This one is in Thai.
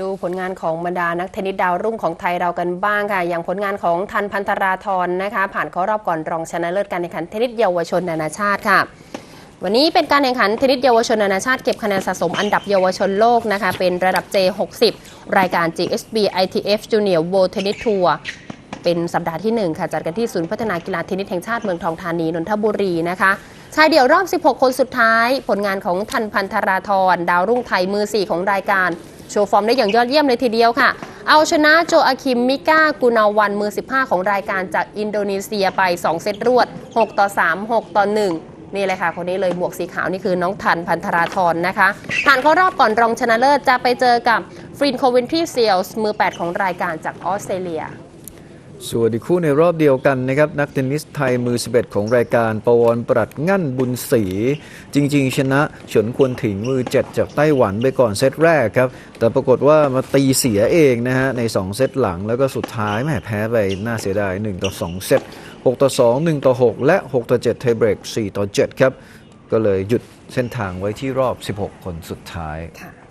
ดูผลงานของบรรดานักเทนนิสดาวรุ่งของไทยเรากันบ้างค่ะ อย่างผลงานของทันพันธราธรนะคะ ผ่านเข้ารอบก่อนรองชนะเลิศการแข่งขันเทนนิสเยาวชนนานาชาติค่ะ วันนี้เป็นการแข่งขันเทนนิสเยาวชนนานาชาติเก็บคะแนนสะสมอันดับเยาวชนโลกนะคะ เป็นระดับ J60 รายการ GSB ITF Junior World Tennis Tour เป็นสัปดาห์ที่ 1 ค่ะ จัดกันที่ศูนย์พัฒนากีฬาเทนนิสแห่งชาติเมืองทองธานีนนทบุรีนะคะชายเดี่ยวรอบ 16 คนสุดท้าย ผลงานของทันพันธราธรดาวรุ่งไทยมือ 4 ของรายการ โชว์ฟอร์มได้อย่างยอดเยี่ยมเลยทีเดียวค่ะ เอาชนะโจอาคิมมิก้ากูนาวันมือ 15 ของรายการจากอินโดนีเซียไป 2 เซตรวด 6 ต่อ 3 6 ต่อ 1นี่เลยค่ะ คนนี้เลยหมวกสีขาวนี่คือน้องทันพันธราธรนะคะผ่านเข้ารอบก่อนรองชนะเลิศจะไปเจอกับฟรินโควินทรีเซียลส์มือ 8 ของรายการจากออสเตรเลีย ส่วนอีกคู่ในรอบเดียวกันนะครับ นักเทนนิสไทยมือ 11 ของรายการ ปวรปรัดงั่นบุญศรีจริง ๆ ชนะเฉินควรถิงมือ 7 จากไต้หวันไปก่อนเซตแรกครับ แต่ปรากฏว่ามาตีเสียเองนะฮะ ใน 2 เซตหลังแล้วก็สุดท้ายแหมแพ้ไปน่าเสียดาย 1 ต่อ 2 เซต 6 ต่อ 2 1 ต่อ 6 และ 6 ต่อ7ไทเบรก 4 ต่อ 7 ครับ ก็เลยหยุดเส้นทางไว้ที่รอบ 16 คนสุดท้ายค่ะ